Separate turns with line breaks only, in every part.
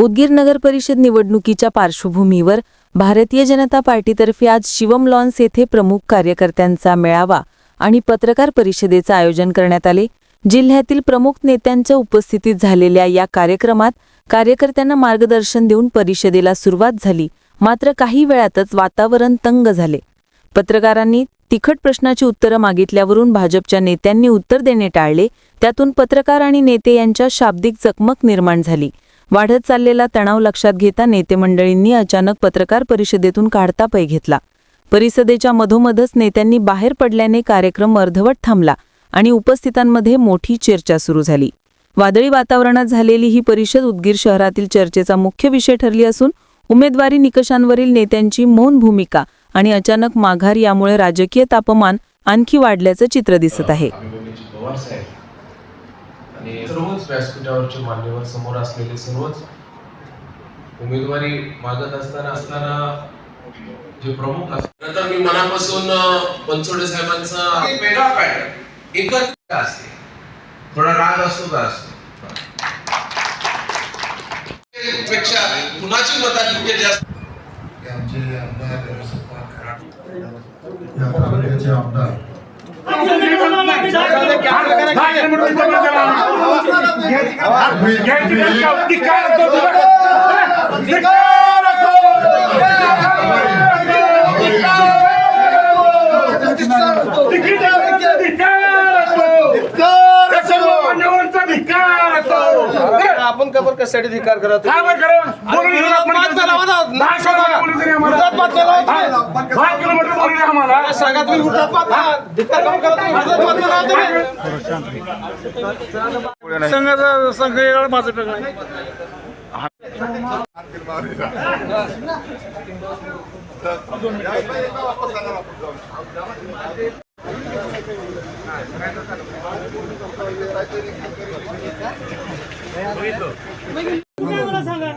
उदगीर नगर परिषद निवडणुकीच्या पार्श्वभूमीवर भारतीय जनता पार्टीतर्फे आज शिवम लॉन्स येथे प्रमुख कार्यकर्त्यांचा मेळावा आणि पत्रकार परिषदेचं आयोजन करण्यात आले. जिल्ह्यातील प्रमुख नेत्यांच्या उपस्थितीत झालेल्या या कार्यक्रमात कार्यकर्त्यांना मार्गदर्शन देऊन परिषदेला सुरुवात झाली. मात्र काही वेळातच वातावरण तंग झाले. पत्रकारांनी तिखट प्रश्नाची उत्तरं मागितल्यावरून भाजपच्या नेत्यांनी उत्तर देणे टाळले. त्यातून पत्रकार आणि नेते यांच्या शाब्दिक चकमक निर्माण झाली. वाढत चाललेला तणाव लक्षात घेता नेते मंडळींनी अचानक पत्रकार परिषदेतून काढता पै घेतला. परिषदेच्या मधोमधच नेत्यांनी बाहेर पडल्याने कार्यक्रम अर्धवट थांबला आणि उपस्थितांमध्ये मोठी चर्चा सुरू झाली. वादळी वातावरणात झालेली ही परिषद उदगीर शहरातील चर्चेचा मुख्य विषय ठरली असून उमेदवारी निकषांवरील नेत्यांची मौन भूमिका आणि अचानक माघार यामुळे राजकीय तापमान आणखी वाढल्याचं चित्र दिसत आहे.
पवार साहेब आणि सर्वच व्यासपीठावरचे मान्यवर समोर असलेले सर्वच उमेदवारी मागत असताना असताना जे प्रमुख असतात नंतर मी मनापासून बनसोडे साहेबांचा वेगळा पॅटर्न एकच असते. थोडा राग असतो का असतो पेक्षा कुणाची मताधिक्य जास्त?
हे आमचे आमदार. काय
आपण कबर कशासाठी धिकार करत सांगा तुम्ही विरोधात पाहता. धिक्कार काहून करत नाही? विरोधात पाहता तुम्ही.
संघाचा संघ वेगळा माझं वेगळं आहे.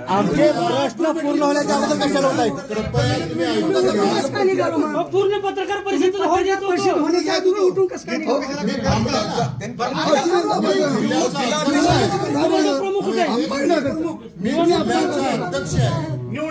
आमचे प्रश्न पूर्ण होण्याच्या अगोदर कशाला होत आहे
पूर्ण पत्रकार परिषद उठून प्रमुख?
मी अध्यक्ष आहे.